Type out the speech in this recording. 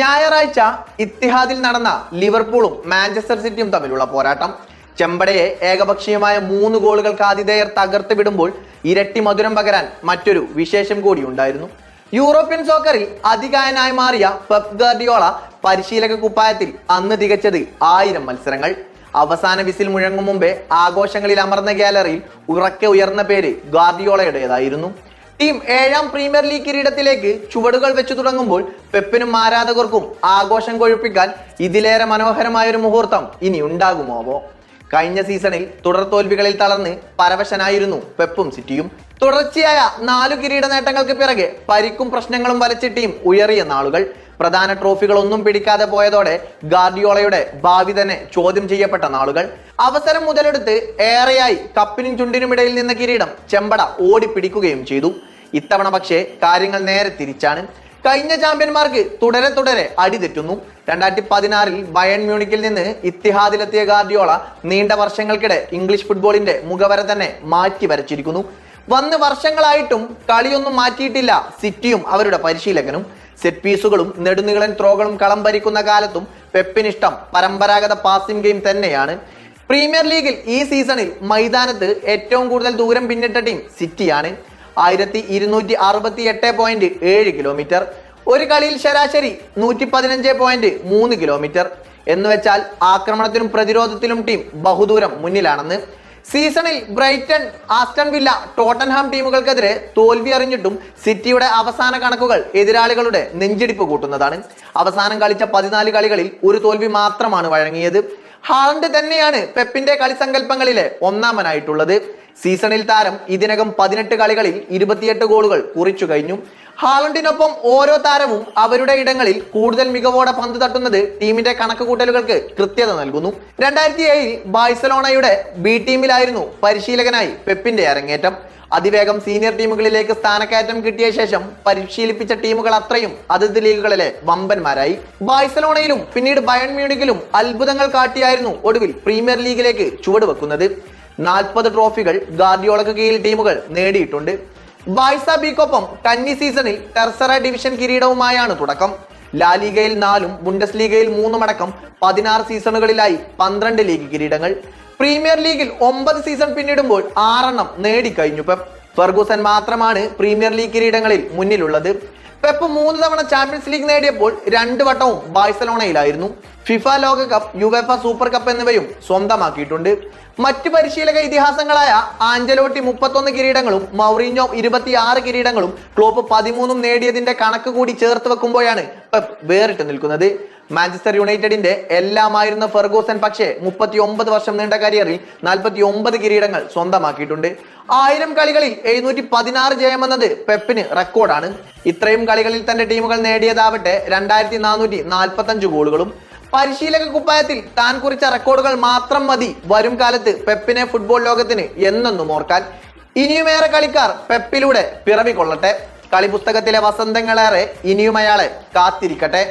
ഞായറാഴ്ച ഇത്തിഹാദിൽ നടന്ന ലിവർപൂളും മാഞ്ചസ്റ്റർ സിറ്റിയും തമ്മിലുള്ള പോരാട്ടം. ചെമ്പടയെ ഏകപക്ഷീയമായ മൂന്ന് ഗോളുകൾക്ക് ആതിഥേയർ തകർത്ത് വിടുമ്പോൾ ഇരട്ടി മധുരം പകരാൻ മറ്റൊരു വിശേഷം കൂടി ഉണ്ടായിരുന്നു. യൂറോപ്യൻ സോക്കറിൽ അധികായനായി മാറിയ പെപ് ഗാർഡിയോള പരിശീലക കുപ്പായത്തിൽ അന്ന് തികച്ചത് ആയിരം മത്സരങ്ങൾ. അവസാന വിസിൽ മുഴങ്ങും മുമ്പേ ആഘോഷങ്ങളിൽ അമർന്ന ഗാലറിയിൽ ഉറക്കെ ഉയർന്ന പേര് ഗാർഡിയോളയുടേതായിരുന്നു. ടീം ഏഴാം പ്രീമിയർ ലീഗ് കിരീടത്തിലേക്ക് ചുവടുകൾ വെച്ചു തുടങ്ങുമ്പോൾ പെപ്പിനും ആരാധകർക്കും ആഘോഷം കൊഴുപ്പിക്കാൻ ഇതിലേറെ മനോഹരമായ ഒരു മുഹൂർത്തം ഇനി ഉണ്ടാകുമോവോ? കഴിഞ്ഞ സീസണിൽ തുടർ തോൽവികളിൽ തളർന്ന് പരവശനായിരുന്നു പെപ്പും സിറ്റിയും. തുടർച്ചയായ നാലു കിരീട നേട്ടങ്ങൾക്ക് പിറകെ പരിക്കും പ്രശ്നങ്ങളും വലച്ച ടീം ഉയറിയ നാളുകൾ. പ്രധാന ട്രോഫികളൊന്നും പിടിക്കാതെ പോയതോടെ ഗാർഡിയോളയുടെ ഭാവി തന്നെ ചോദ്യം ചെയ്യപ്പെട്ട നാളുകൾ. അവസരം മുതലെടുത്ത് ഏറെയായി കപ്പിനും ചുണ്ടിനുമിടയിൽ നിന്ന കിരീടം ചെമ്പട ഓടിപ്പിടിക്കുകയും ചെയ്തു. ഇത്തവണ പക്ഷേ കാര്യങ്ങൾ നേരെ തിരിച്ചാണ്. കഴിഞ്ഞ ചാമ്പ്യന്മാർക്ക് തുടരെ തുടരെ അടി തെറ്റുന്നു. രണ്ടായിരത്തി പതിനാറിൽ ബയൺ മ്യൂണിക്കിൽ നിന്ന് ഇത്തിഹാദിലെത്തിയ ഗാർഡിയോള നീണ്ട വർഷങ്ങൾക്കിടെ ഇംഗ്ലീഷ് ഫുട്ബോളിന്റെ മുഖവര തന്നെ മാറ്റി വരച്ചിരിക്കുന്നു. വന്ന് വർഷങ്ങളായിട്ടും കളിയൊന്നും മാറ്റിയിട്ടില്ല സിറ്റിയും അവരുടെ പരിശീലകനും. സെറ്റ് പീസുകളും നെടുനീളൻ ത്രോകളും കളം ഭരിക്കുന്ന കാലത്തും പെപ്പിനിഷ്ടം പരമ്പരാഗത പാസിംഗ് ഗെയിം തന്നെയാണ്. പ്രീമിയർ ലീഗിൽ ഈ സീസണിൽ മൈതാനത്ത് ഏറ്റവും കൂടുതൽ ദൂരം പിന്നിട്ട ടീം സിറ്റിയാണ്. ആയിരത്തി ഇരുന്നൂറ്റി അറുപത്തി എട്ട് പോയിന്റ് ഏഴ് കിലോമീറ്റർ ഒരു കളിയിൽ ശരാശരി നൂറ്റി പതിനഞ്ച് പോയിന്റ് മൂന്ന് കിലോമീറ്റർ എന്ന് വെച്ചാൽ ആക്രമണത്തിലും പ്രതിരോധത്തിലും ടീം ബഹുദൂരം മുന്നിലാണെന്ന്. സീസണിൽ ബ്രൈറ്റൺ ആസ്റ്റൺ വില്ല ടോട്ടൻഹാം ടീമുകൾക്കെതിരെ തോൽവി അറിഞ്ഞിട്ടും സിറ്റിയുടെ അവസാന കണക്കുകൾ എതിരാളികളുടെ നെഞ്ചിടിപ്പ് കൂട്ടുന്നതാണ്. അവസാനം കളിച്ച പതിനാല് കളികളിൽ ഒരു തോൽവി മാത്രമാണ് വഴങ്ങിയത്. ഹാളണ്ട് തന്നെയാണ് പെപ്പിന്റെ കളിസങ്കല്പങ്ങളിലെ ഒന്നാമനായിട്ടുള്ളത്. സീസണിൽ താരം ഇതിനകം പതിനെട്ട് കളികളിൽ ഇരുപത്തിയെട്ട് ഗോളുകൾ കുറിച്ചു കഴിഞ്ഞു. ഹാളണ്ടിനൊപ്പം ഓരോ താരവും അവരുടെ ഇടങ്ങളിൽ കൂടുതൽ മികവോടെ പന്ത് തട്ടുന്നത് ടീമിന്റെ കണക്കുകൂട്ടലുകൾക്ക് കൃത്യത നൽകുന്നു. രണ്ടായിരത്തി ഏഴിൽ ബാഴ്സലോണയുടെ ബി ടീമിലായിരുന്നു പരിശീലകനായി പെപ്പിന്റെ അരങ്ങേറ്റം. അതിവേഗം സീനിയർ ടീമുകളിലേക്ക് സ്ഥാനക്കയറ്റം കിട്ടിയ ശേഷം പരിശീലിപ്പിച്ച ടീമുകൾ അത്രയും അതിർത്തി ലീഗുകളിലെ വമ്പന്മാരായി. ബാഴ്സലോണയിലും പിന്നീട് ബയൺ മ്യൂണിക്കിലും അത്ഭുതങ്ങൾ കാട്ടിയായിരുന്നു ഒടുവിൽ പ്രീമിയർ ലീഗിലേക്ക് ചുവടുവെക്കുന്നത്. നാൽപ്പത് ട്രോഫികൾ ഗാർഡിയോളക്ക് കീഴിൽ ടീമുകൾ നേടിയിട്ടുണ്ട്. ബാഴ്സ ബിക്കൊപ്പം കന്നി സീസണിൽ ടെർസറ ഡിവിഷൻ കിരീടവുമായാണ് തുടക്കം. ലാലിഗയിൽ നാലും ബുണ്ടസ് ലീഗയിൽ മൂന്നും അടക്കം പതിനാറ് സീസണുകളിലായി പന്ത്രണ്ട് ലീഗ് കിരീടങ്ങൾ. പ്രീമിയർ ലീഗിൽ ഒമ്പത് സീസൺ പിന്നിടുമ്പോൾ ആറെണ്ണം നേടിക്കഴിഞ്ഞു പെപ്പ് ഫെർഗൂസൻ മാത്രമാണ് പ്രീമിയർ ലീഗ് കിരീടങ്ങളിൽ മുന്നിലുള്ളത്. പെപ്പ് മൂന്ന് തവണ ചാമ്പ്യൻസ് ലീഗ് നേടിയപ്പോൾ രണ്ട് വട്ടവും ബാഴ്സലോണയിലായിരുന്നു. ഫിഫ ലോകകപ്പ് യുവെഫ സൂപ്പർ കപ്പ് എന്നിവയും സ്വന്തമാക്കിയിട്ടുണ്ട്. മറ്റ് പരിശീലക ഇതിഹാസങ്ങളായ ആഞ്ചലോട്ടി മുപ്പത്തൊന്ന് കിരീടങ്ങളും മൗറീഞ്ഞോ ഇരുപത്തിയാറ് കിരീടങ്ങളും ക്ലോപ്പ് പതിമൂന്നും നേടിയതിന്റെ കണക്ക് കൂടി ചേർത്ത് വെക്കുമ്പോഴാണ് പെപ്പ് വേറിട്ട് നിൽക്കുന്നത്. മാഞ്ചസ്റ്റർ യുണൈറ്റഡിന്റെ എല്ലാമായിരുന്ന ഫെർഗൂസൻ പക്ഷേ മുപ്പത്തി ഒമ്പത് വർഷം നീണ്ട കരിയറിൽ നാൽപ്പത്തി ഒമ്പത് കിരീടങ്ങൾ സ്വന്തമാക്കിയിട്ടുണ്ട്. ആയിരം കളികളിൽ എഴുന്നൂറ്റി പതിനാറ് ജയമെന്നത് പെപ്പിന് റെക്കോർഡാണ്. ഇത്രയും കളികളിൽ തന്റെ ടീമുകൾ നേടിയതാവട്ടെ രണ്ടായിരത്തി നാനൂറ്റി നാൽപ്പത്തി അഞ്ച് ഗോളുകളും. പരിശീലക കുപ്പായത്തിൽ താൻ കുറിച്ച റെക്കോർഡുകൾ മാത്രം മതി വരും കാലത്ത് പെപ്പിനെ ഫുട്ബോൾ ലോകത്തിന് എന്നെന്നും ഓർക്കാൻ. ഇനിയുമേറെ കളിക്കാർ പെപ്പിലൂടെ പിറവി കൊള്ളട്ടെ കളിപുസ്തകത്തിലെ വസന്തങ്ങളേറെ ഇനിയും അയാളെ കാത്തിരിക്കട്ടെ.